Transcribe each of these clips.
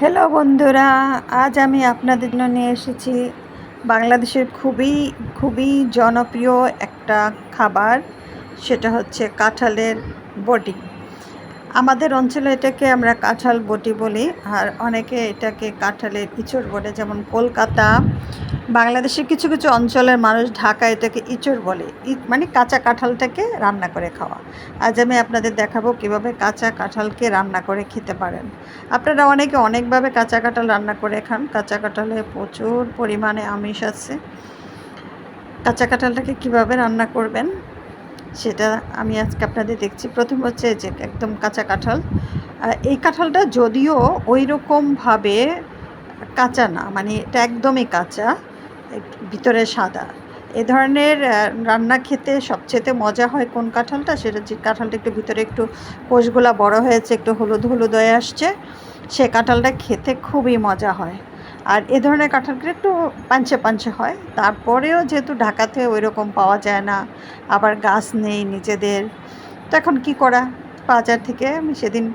Hello বন্ধুরা। আজ আমি আপনাদের জন্য নিয়ে এসেছি বাংলাদেশের খুবই খুবই জনপ্রিয় একটা খাবার, সেটা হচ্ছে কাঁঠালের বটি আমাদের অঞ্চলে এটাকে আমরা কাঁঠাল বটি বলি, আর অনেকে এটাকে কাঁঠালের ইঁচড় বলে, যেমন কলকাতা। বাংলাদেশের কিছু কিছু অঞ্চলের মানুষ ঢাকা এটাকে ইঁচড় বলে। মানে কাঁচা কাঁঠালটাকে রান্না করে খাওয়া। আজ আমি আপনাদের দেখাবো কীভাবে কাঁচা কাঁঠালকে রান্না করে খেতে পারেন। আপনারা অনেকে অনেকভাবে কাঁচা কাঁঠাল রান্না করে খান। কাঁচা কাঁঠালে প্রচুর পরিমাণে আমিষ আছে। কাঁচা কাঁঠালটাকে কীভাবে রান্না করবেন? সেটা আমি আজকে আপনাদের দেখছি। প্রথম হচ্ছে যে একদম কাঁচা কাঁঠাল। এই কাঁঠালটা যদিও ওই রকমভাবে কাঁচা না মানে এটা একদমই কাঁচা ভিতরে সাদা। এ ধরনের রান্না খেতে সবচেয়ে মজা হয় কোন কাঁঠালটা? সেটা যে কাঁঠালটা একটু ভিতরে একটু কোষগুলা বড় হয়েছে, একটু হলুদ হলুদ হয়ে আসছে। সে কাঁঠালটা খেতে খুবই মজা হয়। আর এ ধরনের কাঁঠালগুলো একটু পাঞ্চে পাঞ্চে হয়। তারপরেও যেহেতু ঢাকাতে ওই রকম পাওয়া যায় না, আবার গাছ নেই নিজেদের, তো এখন কী করা বাজার থেকে? আমি সেদিন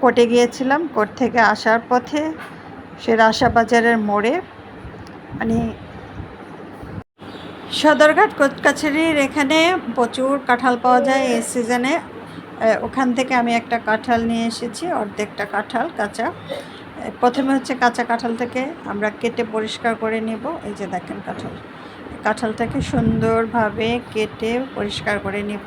কোর্টে গিয়েছিলাম। কোর্ট থেকে আসার পথে সে রাসা বাজারের মোড়ে মানে সদরঘাট কাছারির এখানে প্রচুর কাঁঠাল পাওয়া যায় এই সিজনে ওখান থেকে আমি একটা কাঁঠাল নিয়ে এসেছি, অর্ধেকটা কাঁঠাল কাঁচা। প্রথমে হচ্ছে কাঁচা কাঁঠালটাকে আমরা কেটে পরিষ্কার করে নেব। এই যে দেখেন কাঁঠাল। কাঁঠালটাকে সুন্দরভাবে কেটে পরিষ্কার করে নিব।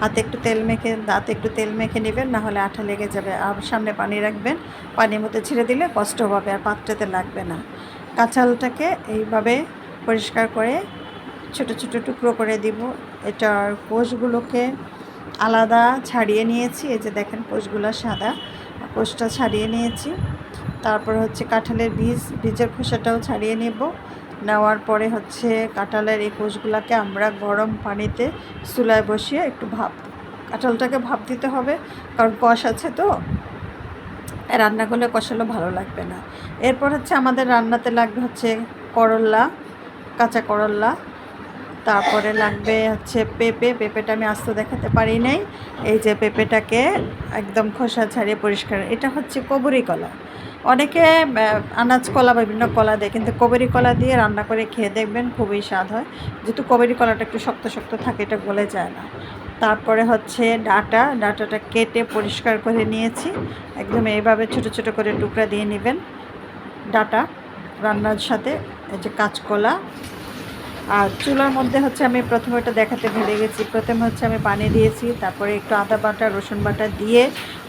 হাতে একটু তেল মেখে, দাঁতে একটু তেল মেখে নেবেন নাহলে আঠা লেগে যাবে। আর সামনে পানি রাখবেন। পানির মধ্যে ছেড়ে দিলে কষ্ট হবে আর পাত্রতে লাগবে না। কাঁচালটাকে এইভাবে পরিষ্কার করে ছোট ছোট টুকরো করে দিব। এটার কোষগুলোকে আলাদা ছাড়িয়ে নিয়েছি, এই যে দেখেন কোষগুলো সাদা, কোষটা ছাড়িয়ে নিয়েছি। তারপর হচ্ছে কাঁঠালের বীজ, বীজের খোসাটাও ছাড়িয়ে নেব। নেওয়ার পরে হচ্ছে কাঁঠালের এই কোষগুলোকে আমরা গরম পানিতে চুলায় বসিয়ে একটু ভাপ, কাঁঠালটাকে ভাপ দিতে হবে, কারণ কষ আছে তো। রান্না করলে কষালো ভালো লাগবে না। এরপর হচ্ছে আমাদের রান্নাতে লাগবে হচ্ছে করল্লা কাঁচা করল্লা তারপরে লাগবে হচ্ছে পেঁপে। পেঁপেটা আমি আস্ত দেখাতে পারি নাই। এই যে পেঁপেটাকে একদম খোসা ছাড়িয়ে পরিষ্কার। এটা হচ্ছে কবরি কলা। অনেকে আনাজ কলা বিভিন্ন কলা দেয়, কিন্তু কবরি কলা দিয়ে রান্না করে খেয়ে দেখবেন খুবই স্বাদ হয়। যেহেতু কবরি কলাটা একটু শক্ত শক্ত থাকে, এটা গলে যায় না। তারপরে হচ্ছে ডাটা। ডাটাটা কেটে পরিষ্কার করে নিয়েছি। একদম এইভাবে ছোট ছোট করে টুকরা দিয়ে নেবেন। ডাটা, রান্নার সাথে এই যে কাঁচকলা আর চুলার মধ্যে হচ্ছে আমি প্রথমে ওটা দেখাতে ভুলে গেছি। প্রথমে হচ্ছে আমি পানি দিয়েছি, তারপরে একটু আদা বাটা, রসুন বাটা দিয়ে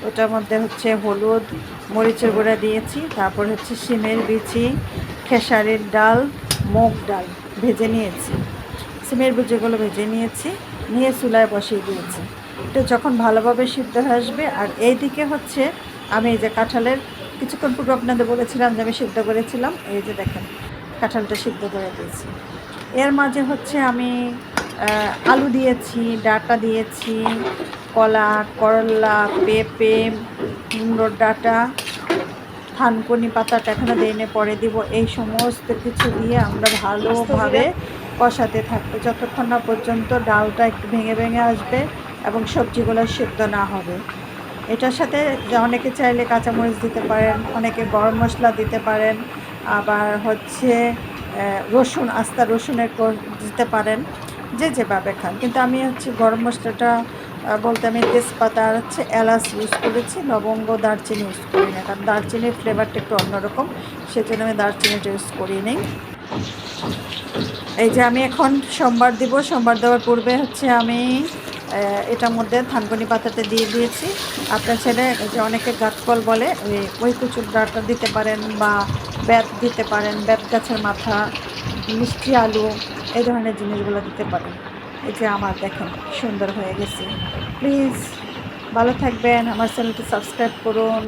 ওটার মধ্যে হচ্ছে হলুদ, মরিচের গুঁড়া দিয়েছি, তারপর হচ্ছে শিমের বিচি, খেসারির ডাল, মুগ ডাল ভেজে নিয়েছি। সিমের বিচিগুলো ভেজে নিয়েছি, নিয়ে চুলায় বসিয়ে দিয়েছি। এটা যখন ভালোভাবে সিদ্ধ হয়ে আসবে, আর এই দিকে হচ্ছে আমি এই যে কাঁঠালের, কিছুক্ষণ পূর্বে আপনাদের বলেছিলাম যে আমি সিদ্ধ করেছিলাম, এই যে দেখেন, কাঁঠালটা সিদ্ধ করে দিয়েছি। এর মাঝে হচ্ছে আমি আলু দিয়েছি, ডাটা দিয়েছি, কলা, করলা, পেঁপে কুমড়োর ডাটা, থানকুনি পাতাটা এখনও দিনে পরে দিব। এই সমস্ত কিছু দিয়ে আমরা ভালোভাবে কষাতে থাকব। যতক্ষণ না পর্যন্ত ডালটা একটু ভেঙে ভেঙে আসবে এবং সবজিগুলো সিদ্ধ না হবে। এটার সাথে অনেকে চাইলে কাঁচামরিচ দিতে পারেন, অনেকে গরম মশলা দিতে পারেন, আবার হচ্ছে রসুন, আস্তা রসুনের দিতে পারেন, যে যেভাবে খান। কিন্তু আমি হচ্ছে গরম মশলাটা বলতে আমি তেজপাতা আর হচ্ছে এলাচ ইউজ করেছি, লবঙ্গ, দারচিনি ইউজ করি না। কারণ দারচিনির ফ্লেভারটা একটু অন্যরকম, সেজন্য আমি দারচিনিটা ইউজ করি নি এই যে আমি এখন সোমবার দিব, সোমবার দেওয়ার পূর্বে হচ্ছে আমি এটার মধ্যে থানকুনি পাতাতে দিয়ে দিয়েছি। আপনার ছেলে যে অনেকে গাছকল বলে, ওই ওই কুচুর ডাটা দিতে পারেন বা ব্যাত দিতে পারেন বেত গাছের মাথা, মিষ্টি আলু, এই ধরনের জিনিসগুলো দিতে পারেন। এই যে আমার দেখেন, সুন্দর হয়ে গেছে। প্লিজ ভালো থাকবেন, আমার চ্যানেলটি সাবস্ক্রাইব করুন।